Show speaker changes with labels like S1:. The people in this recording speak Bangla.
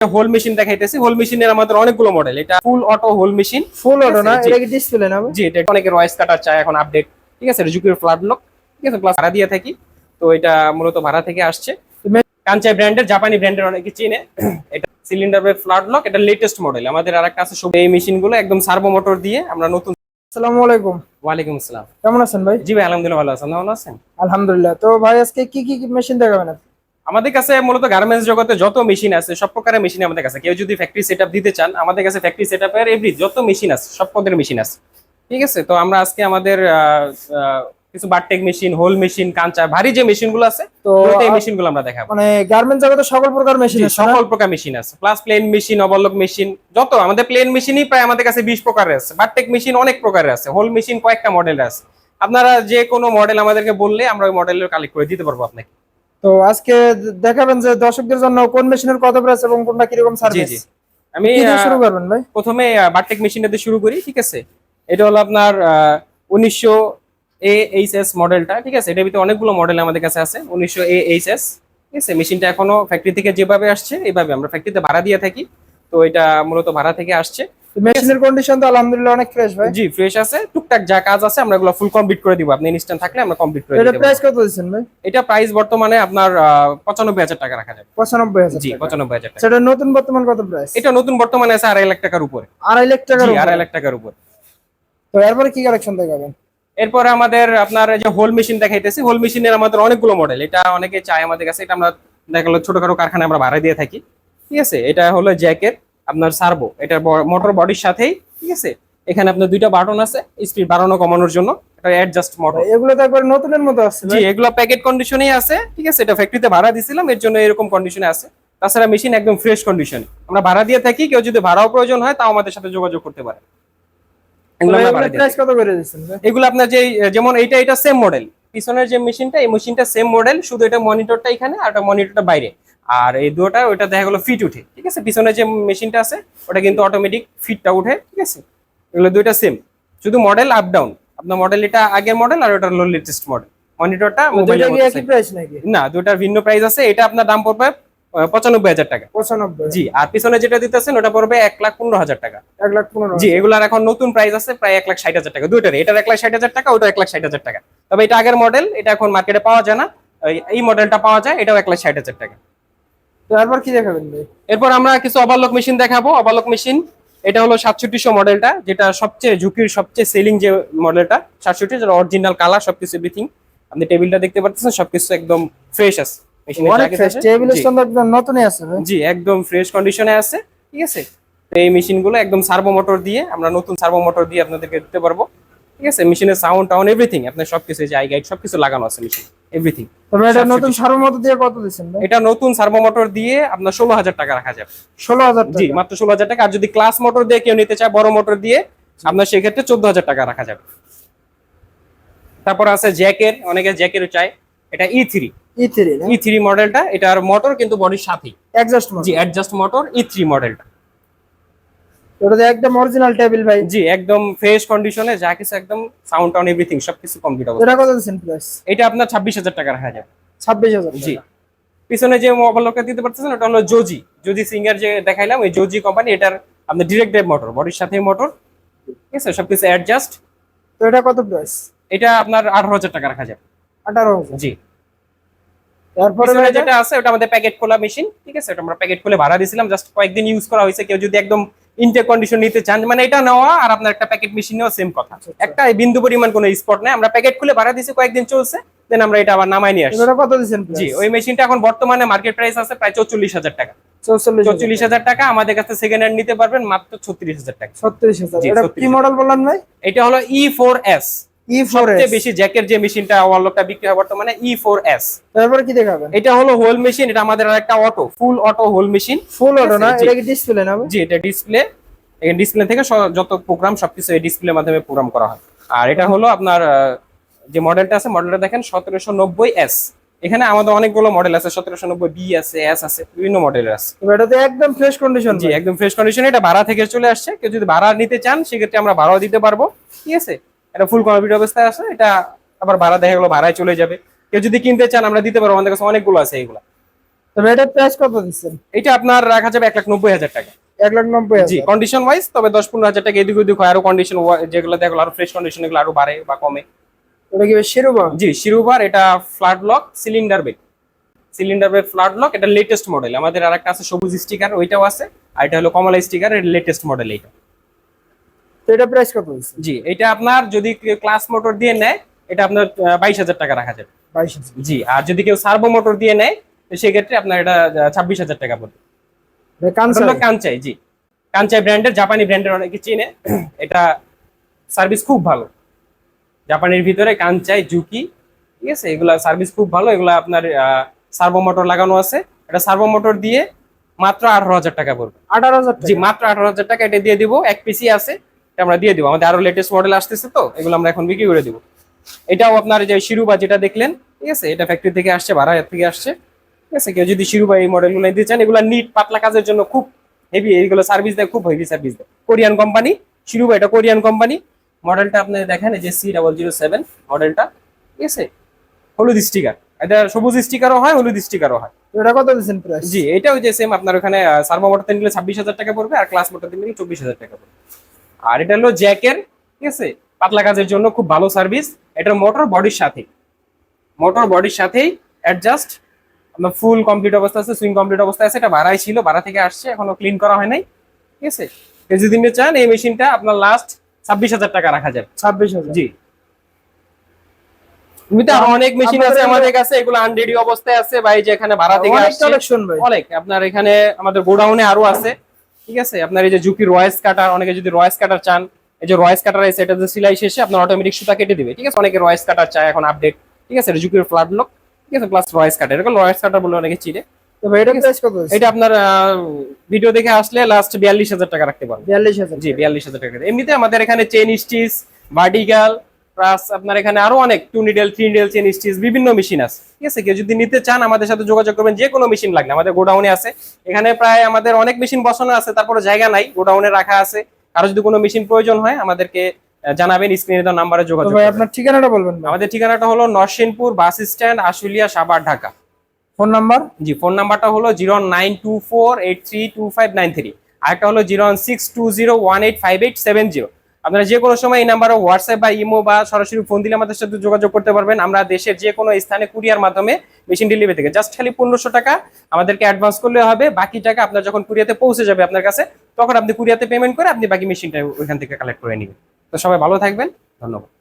S1: হোল মেশিন দেখাইতেছি। হোল মেশিনের আমাদের অনেকগুলো মডেল এটা full auto hole machine
S2: full auto না? এটা কি ডিসপ্লে না?
S1: জি এটা অনেকের ভয়েস কাটার চায় এখন আপডেট ঠিক আছে? জুকির ফ্লাড লক ঠিক আছে? প্লাস ভাড়া দিয়ে থাকি। তো এটা মূলত ভাড়া থেকে আসছে। কাঞ্চাই ব্র্যান্ডের জাপানি ব্র্যান্ডের অনেকে চিনে। এটা সিলিন্ডার ফ্লাড লক এটা লেটেস্ট মডেল আমাদের আরেকটা আছে সব এই মেশিনগুলো একদম সার্ভো মোটর দিয়ে আমরা নতুন
S2: আসসালামু আলাইকুম।
S1: ওয়ালাইকুম আসসালাম।
S2: কেমন আছেন ভাই?
S1: জি ভাই আলহামদুলিল্লাহ ভালো আছেন ভালো আছেন?
S2: আলহামদুলিল্লাহ। তো ভাই আজকে কি কি মেশিন দেখাবেন আপনি?
S1: আমাদের কাছে মূলত গার্মেন্টস জগতে যত মেশিন আছে সব প্রকারের মেশিন আমাদের কাছে। কেউ যদি ফ্যাক্টরি সেটআপ দিতে চান আমাদের কাছে ফ্যাক্টরি সেটআপের এভরি যত মেশিন আছে সব পদের মেশিন আছে। ঠিক আছে? তো আমরা আজকে আমাদের কিছু বারটেক মেশিন হোল মেশিন কাঞ্চা ভারী যে মেশিনগুলো আছে
S2: তো
S1: এই
S2: আ-
S1: মেশিনগুলো আমরা দেখাবো।
S2: মানে গার্মেন্টস জগতে সকল প্রকার মেশিন আছে
S1: সকল প্রকার মেশিন আছে। Plus plain machine overlock machine যত। আমাদের প্লেন মেশিনই প্রায় আমাদের কাছে বিশ প্রকারের আছে। বারটেক মেশিন অনেক প্রকারের আছে। হোল মেশিন কয়েকটা মডেলের আছে। আপনারা যে কোনো মডেল আমাদেরকে বললে আমরা ওই মডেলের কালেক্ট করে দিতে পারব আপনাকে।
S2: তো আজকে দেখাবেন যে দর্শকদের জন্য কোন মেশিনের কত প্রাইস এবং কোনটা কীরকম সার্ভিস
S1: আমি
S2: শুরু করবেন ভাই?
S1: প্রথমে বারটেক মেশিনটা দিয়ে শুরু করি ঠিক আছে? এটা হলো আপনার উনিশশো এ এইচ এস মডেলটা ঠিক আছে? এটার ভিতরে অনেকগুলো মডেল আমাদের কাছে আছে উনিশশো এ এইচ এস ঠিক আছে? মেশিনটা এখনও ফ্যাক্টরি থেকে যেভাবে আসছে এইভাবে আমরা ফ্যাক্টরিতে ভাড়া দিয়ে থাকি। তো এটা মূলত ভাড়া থেকে আসছে।
S2: মেশিনের কন্ডিশন তো আলহামদুলিল্লাহ অনেক ফ্রেশ ভাই।
S1: জি ফ্রেশ আছে। টুকটাক যা কাজ আছে আমরা এগুলো ফুল কমপ্লিট করে দিব। আপনি ইনস্ট্যান্ট থাকলে আমরা কমপ্লিট করে
S2: এটা প্রাইস। কত দিচ্ছেন ভাই?
S1: এটা প্রাইস বর্তমানে আপনার পঁচানব্বই হাজার টাকা রাখা যাবে।
S2: পঁচানব্বই হাজার
S1: জি
S2: টাকা।
S1: পঁচানব্বই হাজার টাকা।
S2: সেটা নতুন বর্তমান কত প্রাইস
S1: এটা নতুন বর্তমানে আছে আড়াই লাখ টাকার উপরে।
S2: আড়াই লাখ টাকার
S1: জি
S2: উপরে।
S1: আড়াই লাখ টাকার উপরে।
S2: তো এরপরে কি কালেকশন দেখাবেন?
S1: এরপরে আমাদের আপনার যে হোল মেশিন দেখাইতেছি হোল মেশিনের আমাদের অনেকগুলো মডেল এটা অনেকে চায় আমাদের কাছে এটা আমরা দেখাল ছোটখাটো কারখানায় আমরা ভাড়া দিয়ে থাকি। ঠিক আছে এটা হলো জ্যাকের আপনার সার্ভো এটা মোটর বডির সাথেই ঠিক আছে? এখানে আপনার দুইটা বাটন আছে স্পিড বাড়ানো কমানোর জন্য। এটা অ্যাডজাস্ট মোটর
S2: এগুলো তো একবার নতুনের মতো আছে
S1: জি এগুলো প্যাকেট কন্ডিশনেই আছে ঠিক আছে? এটা ফ্যাক্টরিতে ভাড়া দিছিলাম এর জন্য এরকম কন্ডিশনে আছে। তাছাড়া মেশিন একদম ফ্রেশ কন্ডিশনে আমরা ভাড়া দিয়ে থাকি কেউ যদি ভাড়াও প্রয়োজন হয় তাও আমাদের সাথে যোগাযোগ করতে পারে। এগুলো আপনার যে যেমন এইটা এটা সেম মডেল পিছনের যে মেশিনটা এই মেশিনটা সেম মডেল শুধু এটা মনিটরটা এখানে আর এটা মনিটরটা বাইরে। আর এই দুটোটা ওটা দেখা গেলো ফিট উঠে ঠিক আছে? পিছনে যে মেশিনটা আছে ওটা কিন্তু অটোমেটিক ফিটটা উঠে ঠিক আছে? এগুলো দুইটা সেম শুধু মডেল আপ ডাউন আপনার মডেল এটা আগের মডেল আর ওটা হলো লেটেস্ট মডেল মনিটরটা না দুটার ভিন্ন প্রাইস আছে এটা আপনার দাম পড়বে পঁচানব্বই হাজার টাকা।
S2: পঁচানব্বই।
S1: জি আর পিছনে যেটা দিতেছেন ওটা পড়বে এক লাখ পনেরো হাজার টাকা।
S2: এক লাখ পনেরো
S1: জি এগুলার এখন নতুন প্রাইস আছে প্রায় এক লাখ ষাট হাজার টাকা। দুইটার এটার এক লাখ ষাট হাজার টাকা ওটা এক লাখ ষাট হাজার টাকা। তবে এটা আগের মডেল এটা এখন মার্কেটে পাওয়া যায় না। এই- এই মডেলটা পাওয়া যায় এটাও এক লাখ ষাট হাজার টাকা।
S2: তো এরপর কি দেখাবেন ভাই?
S1: এরপর আমরা কিছু অবালক মেশিন দেখাবো। অবালক মেশিন এটা হলো সাতষট্টিশো মডেলটা যেটা সবচেয়ে ঝুঁকির সবচেয়ে সেলিং যে মডেলটা সাতষট্টি যেটা অরিজিনাল কালার সবকিছু এভরিথিং আপনি টেবিলটা দেখতে পাচ্ছেন সবকিছু একদম ফ্রেশ আছে।
S2: নতুনই আছে
S1: জি একদম ফ্রেশ কন্ডিশনে আছে ঠিক আছে? তো এই মেশিনগুলো একদম সার্ভো মোটর দিয়ে আমরা নতুন সার্ভো মোটর দিয়ে আপনাদেরকে দিতে পারব ঠিক আছে? মেশিনের সাউন্ড টাউন এভরিথিং আপনার সবকিছু যে আই গাইড সবকিছু লাগানো আছে মেশিন এভরিথিং
S2: তবে এটা
S1: 67
S2: নতুন সার্বমত দিয়ে কত দিচ্ছেন
S1: এটা নতুন সার্ভো মোটর দিয়ে আপনার ষোলো হাজার টাকা রাখা যাবে।
S2: ষোলো হাজার
S1: জি মাত্র ষোলো হাজার টাকা। আর যদি ক্লাস মোটর দিয়ে কেউ নিতে চায় বড় মোটর দিয়ে আপনার সেক্ষেত্রে চোদ্দ হাজার টাকা রাখা যাবে। তারপর আছে জ্যাকের অনেকে জ্যাকেরও চায়। এটা E three
S2: E three
S1: E three মডেলটা এটার মোটর কিন্তু বডির সাথেই। জি অ্যাডজাস্ট মোটর ই থ্রি মডেলটা
S2: ওটা তো একদম অরিজিনাল টেবিল ভাই।
S1: জি একদম ফ্রেশ কন্ডিশনে যা কিছু একদম সাউন্ড টাউন এভরিথিং সবকিছু কমপ্লিট
S2: এটা কত দিচ্ছেন প্রাইস
S1: এটা আপনার ছাব্বিশ হাজার টাকা রাখা যাবে
S2: ছাব্বিশ হাজার
S1: জি। পিছনে যে মোবাইলটা দিতে পারতেছেন ওটা হলো জোজি জোজি সিঙ্গার যে দেখাইলাম ওই জোজি কোম্পানি এটার আপনার ডিরেক্ট ড্রাইভ মোটর বডির সাথে মোটর ঠিক আছে সবকিছু অ্যাডজাস্ট
S2: তো এটা কত প্রাইস
S1: এটা আপনার আঠারো হাজার টাকা রাখা যাবে
S2: আঠারো হাজার।
S1: জি।
S2: তারপরে
S1: যেটা আছে ওটা আমাদের প্যাকেট খোলা মেশিন ঠিক আছে? ওটা আমরা প্যাকেট খুলে ভাড়া দিয়েছিলাম জাস্ট কয়েকদিন ইউজ করা হয়েছে কেউ যদি একদম ইনটেক কন্ডিশন নিতে চান মানে এটা নেওয়া আর আপনার একটা প্যাকেট মেশিন নেওয়া সেম কথা। একটা বিন্দু পরিমাণ কোনো স্পট নেই আমরা প্যাকেট খুলে ভাড়া দিয়েছি কয়েকদিন চলছে দেন আমরা এটা আবার নামাই নিয়ে আসছি।
S2: এটা কত দিচ্ছেন
S1: জি ওই মেশিনটা এখন বর্তমানে মার্কেট প্রাইস আছে প্রায় চৌচল্লিশ হাজার টাকা।
S2: চৌচল্লিশ
S1: হাজার টাকা। আমাদের কাছে সেকেন্ড হ্যান্ড নিতে পারবেন মাত্র ছত্রিশ হাজার টাকা।
S2: ছত্রিশ হাজার। কি মডেল বললাম ভাই?
S1: এটা হলো ই ফোর এস সবচেয়ে বেশি জ্যাকের যে মেশিনটা বিক্রি হয় বর্তমানে
S2: তারপরে কি দেখাবেন?
S1: এটা হলো হোল মেশিন এটা আমাদের একটা auto full auto hole machine.
S2: Full auto না? এটা কি ডিসপ্লে না?
S1: জি এটা ডিসপ্লে ডিসপ্লে থেকে যত প্রোগ্রাম সবকিছু এই ডিসপ্লের মাধ্যমে প্রোগ্রাম করা হয়। আর এটা হলো আপনার যে মডেলটা আছে মডেলটা দেখেন সতেরোশো নব্বই এস এখানে আমাদের অনেকগুলো মডেল আছে সতেরোশো নব্বই বি আছে এস আছে বিভিন্ন মডেলের আছে।
S2: তবে এটা তো একদম ফ্রেশ কন্ডিশন
S1: জি একদম ফ্রেশ কন্ডিশনে এটা ভাড়া থেকে চলে আসছে। কেউ যদি ভাড়া নিতে চান সেক্ষেত্রে আমরা ভাড়াও দিতে পারব। ঠিক আছে? এটা ফুল কমপ্লিট অবস্থায় আছে এটা আবার ভাড়া দেখা গেলো ভাড়ায় চলে যাবে। কেউ যদি কিনতে চান আমরা দিতে পারব আমাদের কাছে অনেকগুলো আছে এগুলা।
S2: তবে এটার প্রাইস কত দিচ্ছেন?
S1: এটা আপনার রাখা যাবে এক লাখ নব্বই হাজার টাকা।
S2: এক লাখ নব্বই
S1: জি কন্ডিশন ওয়াইজ তবে দশ পনেরো হাজার টাকা এদিক ওদিক হয় আরও কন্ডিশন যেগুলো দেখল আরও ফ্রেশ কন্ডিশন এগুলো আরও বাড়ে বা কমে।
S2: ওটা কি শিরোবা
S1: জি শিরুবার এটা flat lock cylinder bed cylinder bed flat lock এটা লেটেস্ট মডেল আমাদের আর একটা আছে সবুজ স্টিকার ওইটাও আছে আর এটা হলো কমলা স্টিকার এর লেটেস্ট মডেল এইটা।
S2: তো এটা প্রাইস কত
S1: জি এটা আপনার যদি ক্লাস মোটর দিয়ে নেয় এটা আপনার বাইশ হাজার টাকা রাখা যাবে।
S2: বাইশ
S1: জি আর যদি কেউ সার্ভো মোটর দিয়ে নেয় সেক্ষেত্রে আপনার এটা ছাব্বিশ হাজার টাকা পড়বে। কাঞ্চাই জি। কাঞ্চাই ব্র্যান্ডের জাপানি ব্র্যান্ডের অনেকে চিনে। এটা সার্ভিস খুব ভালো। জাপানের ভিতরে কাঞ্চাই জুকি ঠিক আছে এগুলা সার্ভিস খুব ভালো। এগুলা আপনার সার্ভো মোটর লাগানো আছে। এটা সার্ভো মোটর দিয়ে মাত্র আঠারো হাজার টাকা পড়বে।
S2: আঠারো হাজার
S1: জি মাত্র আঠারো হাজার টাকা এটা দিয়ে দিব। এক পিসি আছে। আমরা দিয়ে দিব। আমাদের আরও লেটেস্ট মডেল আসতেছে তো এগুলো আমরা এখন বিক্রি করে দিব। এটাও আপনার যে শিরুবা যেটা দেখলেন ঠিক আছে এটা ফ্যাক্টরি থেকে আসছে ভাড়া থেকে আসছে ঠিক আছে কেউ যদি শিরুবা এই মডেলগুলো নিতে চান এগুলো নিট পাতলা কাজের জন্য খুব হেভি এইগুলো সার্ভিস দেয় খুব হেভি সার্ভিস দেয়। কোরিয়ান কোম্পানি শিরুবা এটা কোরিয়ান কোম্পানি মডেলটা আপনি দেখেন এই যে সি ডাবল জিরো সেভেন মডেলটা ঠিক আছে হলুদ স্টিকার এটা সবুজ স্টিকারও হয় হলুদ স্টিকারও হয়।
S2: এটা কত দিচ্ছেন প্রাইস
S1: জি এটা ওই যে সেম আপনার ওখানে সার্ভো মোটর নিলে ছাব্বিশ হাজার টাকা পড়বে আর ক্লাস মোটর নিলে চব্বিশ হাজার টাকা পড়বে। আর এটা হলো জ্যাকের ঠিক আছে? পাতলা কাজের জন্য খুব ভালো সার্ভিস এটা মোটর বডির সাথে মোটর বডির সাথেই অ্যাডজাস্ট আপনার ফুল কমপ্লিট অবস্থা আছে সুইং কমপ্লিট অবস্থা আছে এটা ভাড়াই ছিল ভাড়া থেকে আসছে এখনও ক্লিন করা হয় নাই ঠিক আছে? যদি নিতে চান এই মেশিনটা আপনার লাস্ট ছাব্বিশ হাজার টাকা রাখা যাবে।
S2: ছাব্বিশ হাজার।
S1: জি। অনেক মেশিন আছে আমাদের কাছে এগুলো আনরেডি অবস্থায় আছে এই যে এখানে ভাড়া থেকে আসছে। অনেক। আপনার এখানে আমাদের গোডাউনে আরও আছে। ঠিক আছে? আপনার এই যে ঝুঁকি রয়েস কাটার অনেকে যদি রয়েস কাটার চান এই যে রয়েস কাটার আছে এটা যে সিলাই শেষে আপনার অটোমেটিক সুতা কেটে দিবে ঠিক আছে? অনেকে রয়েস কাটার চায় এখন আপডেট ঠিক আছে? ঝুঁকির ফ্ল্যাট লক ঠিক আছে? প্লাস রয়েস কাটার এরকম রয়েস কাটার বলে অনেকে চিনে।
S2: তো ভাই এটা প্রাইস কত দিচ্ছেন
S1: এটা আপনার ভিডিও দেখে আসলে লাস্ট বিয়াল্লিশ হাজার টাকা রাখতে পারবেন
S2: বিয়াল্লিশ হাজার
S1: জি বিয়াল্লিশ হাজার টাকা। এমনিতে আমাদের এখানে চেন স্টিচ ভার্টিক্যাল প্লাস আপনার এখানে আরও অনেক two needle three needle chain stitch বিভিন্ন মেশিন আছে। ঠিক আছে? কেউ যদি নিতে চান আমাদের সাথে যোগাযোগ করবেন যে কোনো মেশিন লাগলে। আমাদের গোডাউনে আছে। এখানে প্রায় আমাদের অনেক মেশিন বসানো আছে তারপরে জায়গা নাই। গোডাউনে রাখা আছে। আর যদি কোনো মেশিন প্রয়োজন হয় আমাদেরকে জানাবেন স্ক্রিনে দেওয়া নাম্বারে যোগাযোগ
S2: ভাই। আপনার ঠিকানাটা বলবেন
S1: আমাদের ঠিকানাটা হলো Narsingpur bus stand Ashulia Savar Dhaka.
S2: Phone number?
S1: জি ফোন নাম্বারটা হলো zero nine two four eight three two five nine three আরেকটা হলো zero six two zero one eight five eight seven zero আপনারা যে কোনো সময় এই নাম্বারে হোয়াটসঅ্যাপ বা ইমো বা সরাসরি ফোন দিলে আমাদের সাথে যোগাযোগ করতে পারবেন। আমরা দেশের যে কোনো স্থানে কুরিয়ার মাধ্যমে মেশিন ডেলিভারি থেকে জাস্ট খালি পনেরোশো টাকা আমাদেরকে অ্যাডভান্স করলে হবে। বাকি টাকা আপনার যখন কুরিয়াতে পৌঁছে যাবে আপনার কাছে, তখন আপনি কুরিয়াতে পেমেন্ট করে আপনি বাকি মেশিনটা ওইখান থেকে কালেক্ট করে নেবেন। তো সবাই ভালো থাকবেন। ধন্যবাদ।